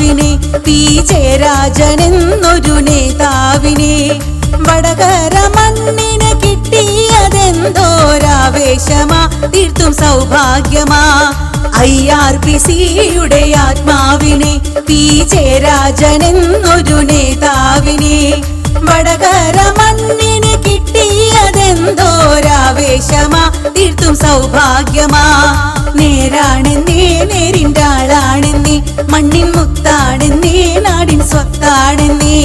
I തീ P. സിയുടെ ആത്മാവിനെ പി നേതാവിനെ. വടകര മണ്ണിന് കിട്ടിയതെന്തോരാവേശമാ തീർത്തും സൗഭാഗ്യമാ. ഐ ആർ പി സിയുടെ ആത്മാവിനെ പി. ജയരാജനെന്നൊരു നേതാവിനെ. വടകര മണ്ണിന് കിട്ടിയതെന്തോരാവേശമാ തീർത്തും സൗഭാഗ്യമാ. നേരാണെന്നേ നേരിന്റെ ആളാണെന്നേ മണ്ണിൻ മുത്താണെന്നേ നാടിൻ സ്വത്താണെന്നേ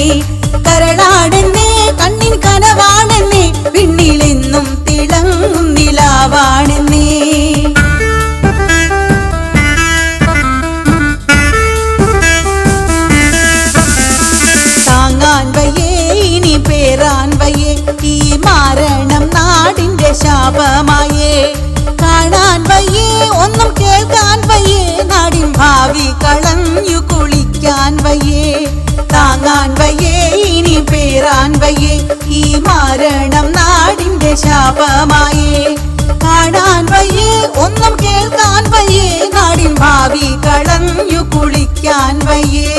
ഈ മരണം നാടിന്റെ ശാപമായേ. കാണാൻ വയ്യേ ഒന്നും കേൾക്കാൻ വയ്യേ. നാടിൻ ഭാവി കളഞ്ഞു കുളിക്കാൻ വയ്യേ.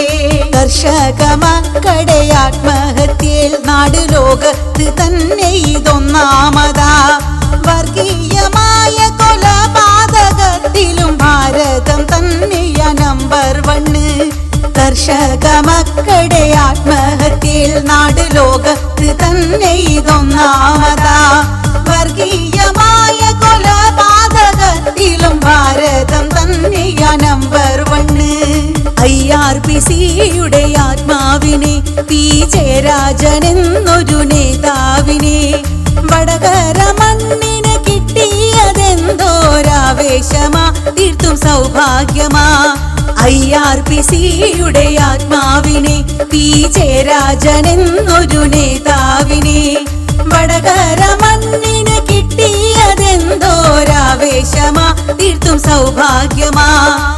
കർഷക മക്കളുടെ ആത്മഹത്യയിൽ നാട് ലോകത്ത് തന്നെ ഇതൊന്നാമതാ. വർഗീയമായ കൊലപാതകത്തിലും ഭാരതം തന്നെയാ നമ്പർ വണ്ണ് കർഷക മക്കളുടെ ആർ പി സിയുടെ ആത്മാവിനെ പി. ജയരാജനെന്നൊരു നേതാവിനെ വടകര മണ്ണിന് കിട്ടിയതെന്തോരാവേശമാ തീർത്തും സൗഭാഗ്യമാ. ഐ. ആർ. പി. സിയുടെ ആത്മാവിനെ പി. ജയരാജനെന്നൊരു നേതാവിനെ വടകര മണ്ണിന് കിട്ടിയതെന്തോരാവേശമാ തീർത്തും സൗഭാഗ്യമാ.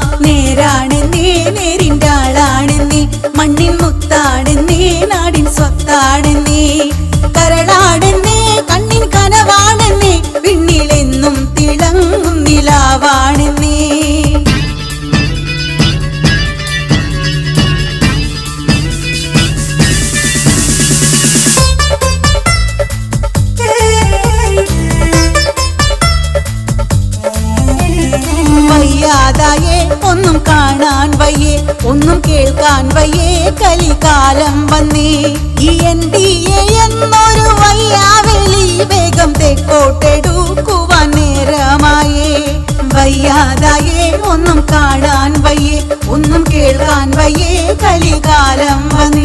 എന്നൊരു വേഗം വയ്യാതായേ ഒന്നും കാണാൻ വയ്യേ ഒന്നും കേൾക്കാൻ വയ്യേ കലികാലം വന്നേ.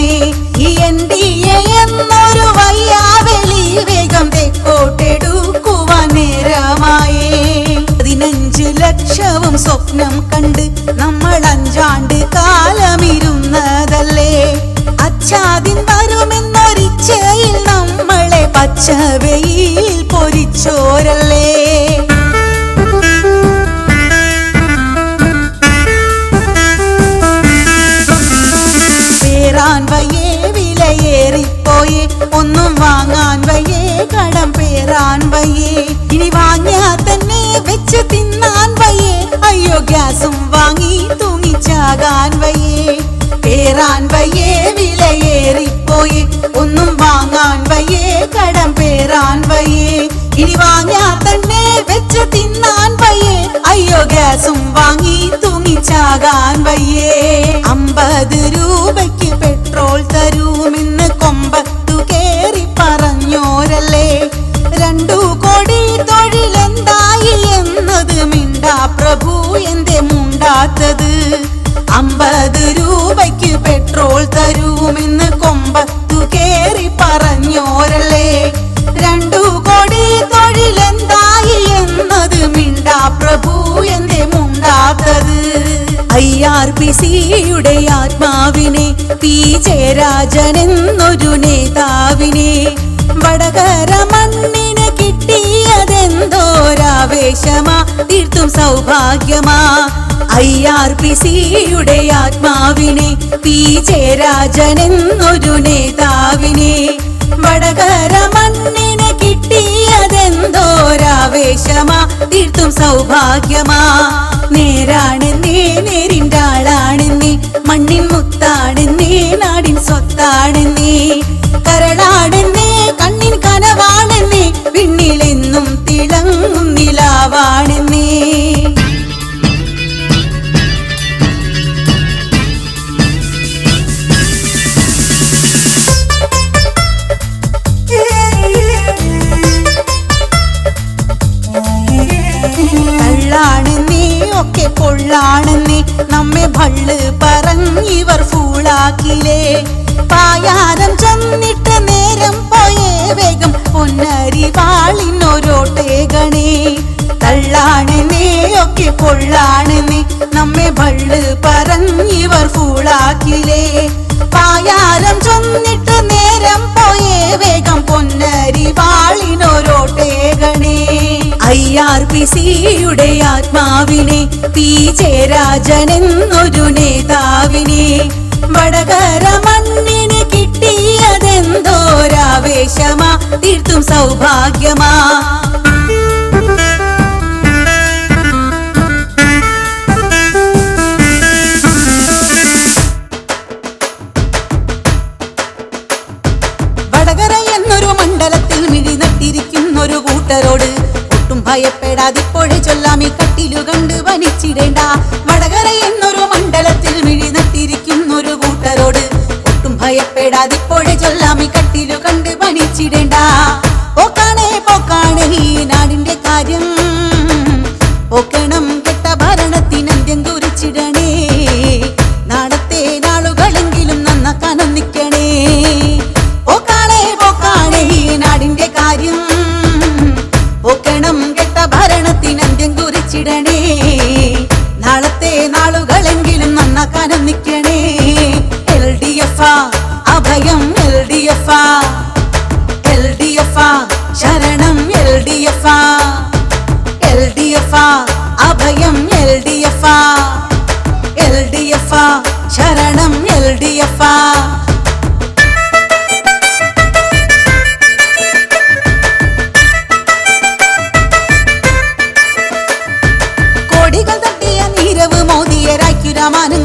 പേറാൻ വയ്യേ വിലയേറിപ്പോയി. ഒന്നും വാങ്ങാൻ വയ്യേ കടം പേറാൻ വയ്യേ. ഇനി വാങ്ങാ തന്നെ വെച്ച് തിന്നാൻ വയ്യേ. അയ്യോ ഗ്യാസും വാങ്ങി തൂങ്ങിച്ചാകാൻ വയ്യേ. അമ്പത് രൂപയ്ക്ക് ജയരാജനെന്നൊരു നേതാവിനെ വടകര മണ്ണിന് കിട്ടിയതെന്തോരാവേശമാ തീർത്തും സൗഭാഗ്യമാ. ഐ ആർ പി സിയുടെ ആത്മാവിനെ പി ജയരാജനെന്നൊരു നേതാവിനെ വടകര മണ്ണിന് കിട്ടിയതെന്തോരാവേശമാ തീർത്തും സൗഭാഗ്യമാ. നേരാണെന്ന് ഇവർ ഫൂളാക്കിലേ പായാരം ചെന്നിട്ട നേരം പോയേ വേഗം പൊന്നരിവാളിനൊരോട്ടേകണേ തള്ളാണ് നീയൊക്കെ പൊള്ളാണ് നീ നമ്മെ ബള്ള് പറഞ്ഞിവർ ഫൂളാക്കിലേ പായാരം ചൊന്നിട്ട് നേരം പോയേ വേഗം പൊന്നരിവാ ആർപിസിയുടെ ആത്മാവിനെ പി ജയരാജനെന്നൊരു നേതാവിനെ. വടകര മണ്ണിന് കിട്ടിയതെന്തോരാവേശമാ തീർത്തും സൗഭാഗ്യമാ. അതിപ്പോഴേ ചൊല്ലാമി കട്ടിലു കണ്ട് പണിച്ചിടേണ്ട. പോക്കാണേ പോക്കാണ് ഈ നാടിന്റെ കാര്യം. പോക്കണം kidamanin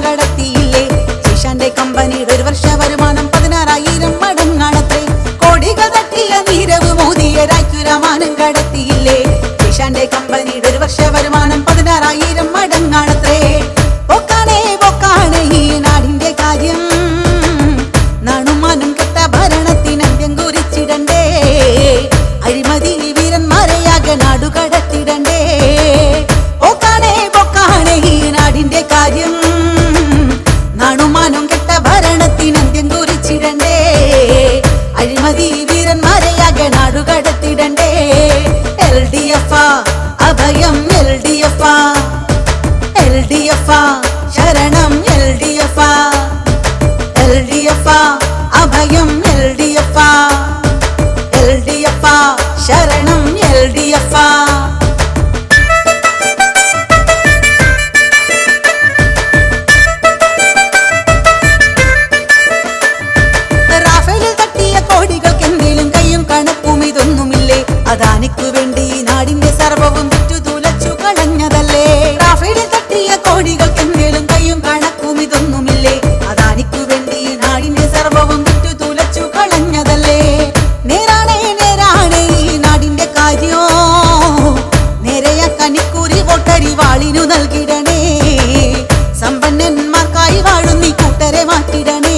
Adivina. മാർക്കായി വാഴും കൂട്ടരെ മാറ്റിടണേ.